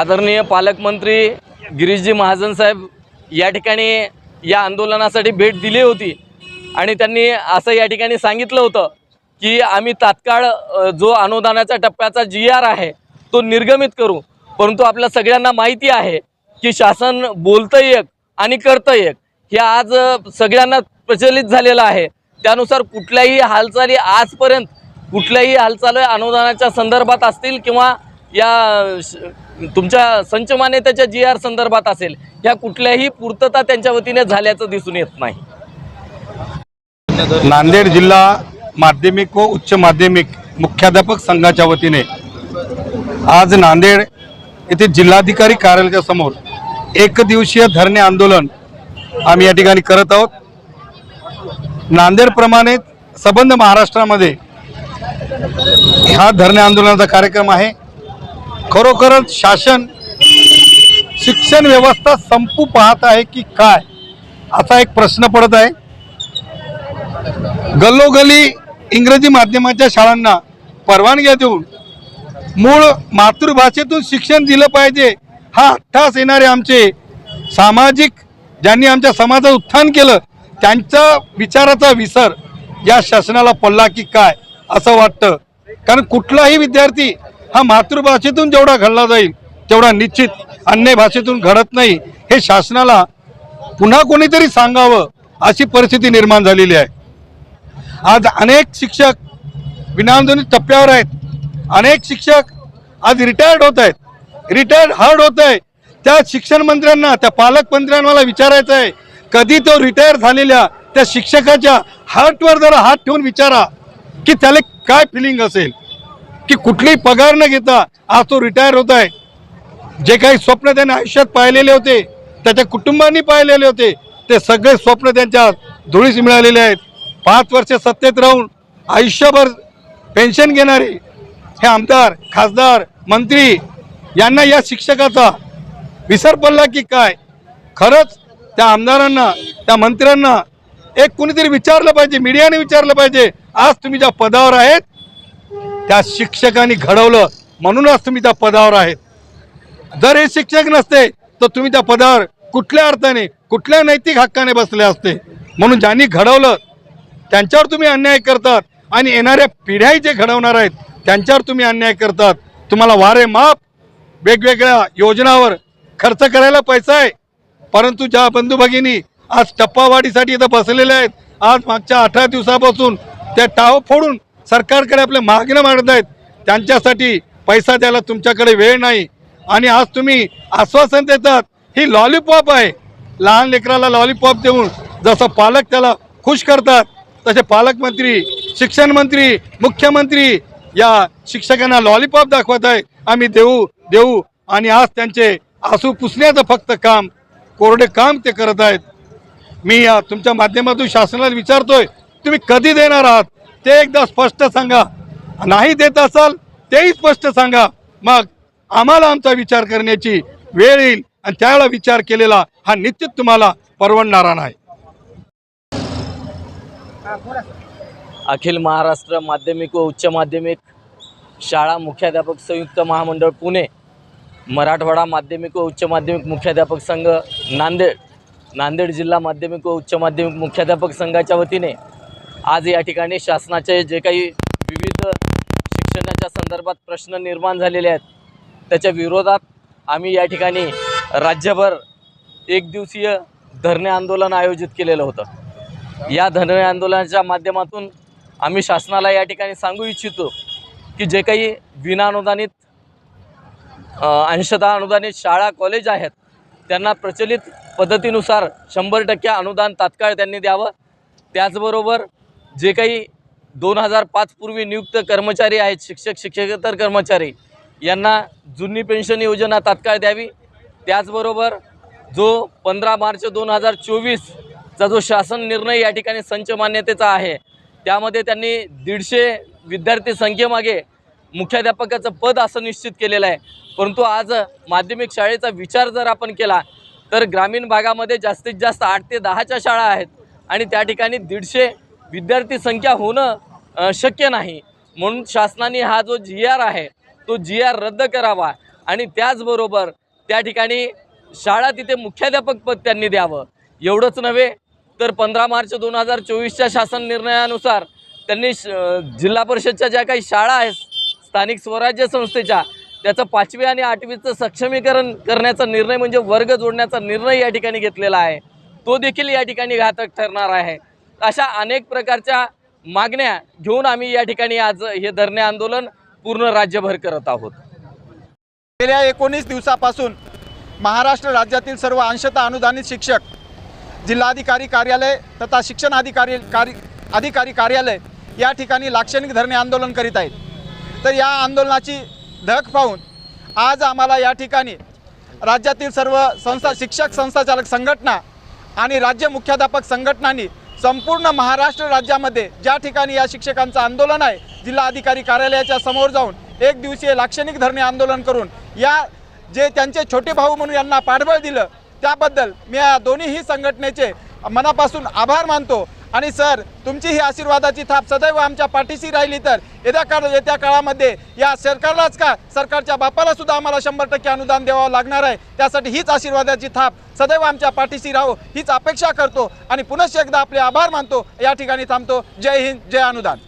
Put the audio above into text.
आदरणीय पालकमंत्री गिरीशजी महाजन साहेब या ठिकाणी या आंदोलनासाठी भेट दिली होती. आणि त्यांनी असं या ठिकाणी सांगितलं होतं की आम्ही तात्काळ जो अनुदानाच्या टप्प्याचा जी आर आहे तो निर्गमित करू. परंतु आपल्या सगळ्यांना माहिती आहे की शासन बोलतं एक आणि करतं एक. हे आज सगळ्यांना प्रचलित झालेलं आहे. त्यानुसार कुठल्याही हालचाली आजपर्यंत कुठल्याही हालचाली अनुदानाच्या संदर्भात असतील किंवा या तुमच्या संच मान्यतेच्या जी आर संदर्भात असेल या कुठल्याही पूर्तता त्यांच्या वतीने झाल्याचं दिसून येत नाही. नांदेड जिल्हा माध्यमिक व उच्च माध्यमिक मुख्याध्यापक संघाच्या वतीने आज नांदेड येथे जिल्हाधिकारी कार्यालयाच्या समोर एक दिवसीय धरणे आंदोलन आम्ही या ठिकाणी करत आहोत. नांदेडप्रमाणे सबंध महाराष्ट्रामध्ये हा धरणे आंदोलनाचा कार्यक्रम आहे. खरोखरच शासन शिक्षण व्यवस्था संपू पाहत आहे की काय असा एक प्रश्न पडत आहे. गल्लोगल्ली इंग्रजी माध्यमाच्या शाळांना परवानग्या देऊन मूळ मातृभाषेतून शिक्षण दिलं पाहिजे हा अठ्ठास येणारे आमचे सामाजिक ज्यांनी आमच्या समाजात उत्थान केलं त्यांचा विचाराचा विसर या शासनाला पडला की काय असं वाटतं. कारण कुठलाही विद्यार्थी हा मातृभाषेतून जेवढा घडला जाईल तेवढा निश्चित अन्य भाषेतून घडत नाही. हे शासनाला पुन्हा कोणीतरी सांगावं अशी परिस्थिती निर्माण झालेली आहे. आज अनेक शिक्षक विनांदनी टप्प्यावर आहेत. अनेक शिक्षक आज रिटायर्ड होत आहेत. रिटायर्ड हार्ड होत आहे. त्या शिक्षण मंत्र्यांना त्या पालकमंत्र्यांना विचारायचं आहे कधी तो रिटायर झालेल्या त्या शिक्षकाच्या हार्टवर जरा हात ठेवून विचारा की त्याला काय फिलिंग असेल? की कुठलीही पगार न घेता आज तो रिटायर होत आहे. जे काही स्वप्न त्याने आयुष्यात पाहिलेले होते त्याच्या कुटुंबांनी पाहिलेले होते ते सगळे स्वप्न त्यांच्या धुळीस मिळालेले आहेत. पाच वर्ष सत्तेत राहून आयुष्यभर पेन्शन घेणारे हे आमदार खासदार मंत्री यांना या शिक्षकाचा विसर पडला की काय? खरंच त्या आमदारांना त्या मंत्र्यांना एक कुणीतरी विचारलं पाहिजे मीडियाने विचारलं पाहिजे आज तुम्ही ज्या पदावर आहेत त्या शिक्षकांनी घडवलं. म्हणूनच तुम्ही त्या पदावर आहेत. जर हे शिक्षक नसते तर तुम्ही त्या पदावर कुठल्या अर्थाने कुठल्या नैतिक हक्काने बसले असते? म्हणून ज्यांनी घडवलं त्यांच्यावर तुम्ही अन्याय करतात आणि येणाऱ्या पिढ्याही जे घडवणार आहेत त्यांच्यावर तुम्ही अन्याय करतात. तुम्हाला वारे माप वेगवेगळ्या योजनावर खर्च करायला पैसा आहे. परंतु ज्या बंधू भगिनी आज टप्पावाढीसाठी इथं बसलेले आहेत आज मागच्या अठरा दिवसापासून त्या टाव फोडून सरकारकडे आपले मागणं मागत आहेत. त्यांच्यासाठी पैसा द्यायला तुमच्याकडे वेळ नाही. आणि आज तुम्ही आश्वासन देतात ही लॉलीपॉप आहे. लहान लेकराला लॉलीपॉप देऊन जसं पालक त्याला खुश करतात तसे पालकमंत्री शिक्षण मंत्री मुख्यमंत्री या शिक्षकांना लॉलीपॉप दाखवत आहे. आम्ही देऊ देऊ. आणि आज त्यांचे आसू पुसण्याचं फक्त काम कोरडे काम ते करत आहेत. मी या तुमच्या माध्यमातून शासनाला विचारतोय तुम्ही कधी देणार आहात? ते एकदा स्पष्ट सांगा. नाही देत असाल तेही स्पष्ट सांगा. मग आम्हाला आमचा विचार करण्याची वेळ येईल आणि त्यावेळेला विचार केलेला हा निश्चित तुम्हाला परवडणारा नाही. अखिल महाराष्ट्र माध्यमिक व उच्च माध्यमिक शाळा मुख्याध्यापक संयुक्त महामंडळ पुणे मराठवाडा माध्यमिक व उच्च माध्यमिक मुख्याध्यापक संघ नांदेड नांदेड जिल्हा माध्यमिक व उच्च माध्यमिक मुख्याध्यापक संघाच्या वतीने आज या ठिकाणी शासनाचे जे काही विविध शिक्षणाच्या संदर्भात प्रश्न निर्माण झालेले आहेत त्याच्या विरोधात आम्ही या ठिकाणी राज्यभर एक दिवसीय धरणे आंदोलन आयोजित केलेलं होतं. या धरणे आंदोलनाच्या माध्यमातून आम्ही शासनाला या ठिकाणी सांगू इच्छितो की जे काही विनाअनुदानित अंशतः अनुदानित शाळा कॉलेज आहेत त्यांना प्रचलित पद्धतीनुसार शंभर टक्के अनुदान तात्काळ त्यांनी द्यावं. त्याचबरोबर जे काही दोन हजार पाच पूर्वी नियुक्त कर्मचारी आहेत शिक्षक शिक्षकेतर कर्मचारी यांना जुनी पेन्शन योजना तात्काळ द्यावी. त्याचबरोबर जो पंधरा मार्च दोन हजार चोवीसचा जो शासन निर्णय या ठिकाणी संच मान्यतेचा आहे त्यामध्ये त्यांनी दीडशे विद्यार्थी संख्येमागे मुख्याध्यापकाचं पद असं निश्चित केलेलं आहे. परंतु आज माध्यमिक शाळेचा विचार जर आपण केला तर ग्रामीण भागामध्ये जास्तीत जास्त आठ ते दहाच्या शाळा आहेत आणि त्या ठिकाणी दीडशे विद्यार्थी संख्या होणं शक्य नाही. म्हणून शासनाने हा जो जी आर आहे तो जी आर रद्द करावा आणि त्याचबरोबर त्या ठिकाणी शाळा तिथे मुख्याध्यापक पद त्यांनी द्यावं. एवढंच नव्हे तर पंधरा मार्च दोन हजार चोवीसच्या शासन निर्णयानुसार त्यांनी श जिल्हा परिषदच्या ज्या काही शाळा आहेत स्थानिक स्वराज्य संस्थेच्या त्याचं पाचवी आणि आठवीचं सक्षमीकरण करण्याचा निर्णय म्हणजे वर्ग जोडण्याचा निर्णय या ठिकाणी घेतलेला आहे. तो देखील या ठिकाणी घातक ठरणार आहे. अशा अनेक प्रकारच्या मागण्या घेऊन आम्ही या ठिकाणी आज हे धरणे आंदोलन पूर्ण राज्यभर करत आहोत. गेल्या एकोणीस दिवसापासून महाराष्ट्र राज्यातील सर्व अंशतः अनुदानित शिक्षक जिल्हाधिकारी कार्यालय तथा शिक्षण अधिकारी कार्य अधिकारी कार्यालय या ठिकाणी लाक्षणिक धरणे आंदोलन करीत आहेत. तर या आंदोलनाची धक पाहून आज आम्हाला या ठिकाणी राज्यातील सर्व संस्था शिक्षक संस्थाचालक संघटना आणि राज्य मुख्याध्यापक संघटनांनी संपूर्ण महाराष्ट्र राज्यामध्ये ज्या ठिकाणी या शिक्षकांचं आंदोलन आहे जिल्हाधिकारी कार्यालयाच्या समोर जाऊन एक दिवसीय लाक्षणिक धरणे आंदोलन करून या जे त्यांचे छोटे भाऊ म्हणून यांना पाठबळ दिलं त्याबद्दल मी या दोन्हीही संघटनेचे मनापासून आभार मानतो. आणि सर तुमची ही आशीर्वादाची थाप सदैव आमच्या पाठीशी राहिली तर येत्या काळ येत्या काळामध्ये या सरकारलाच का? सरकारच्या बापाला सुद्धा आम्हाला शंभर टक्के अनुदान द्यावं लागणार आहे. त्यासाठी हीच आशीर्वादाची थाप सदैव आमच्या पाठीशी राहो हीच अपेक्षा करतो आणि पुनश्च एकदा आपले आभार मानतो. या ठिकाणी थांबतो. जय हिंद जय अनुदान.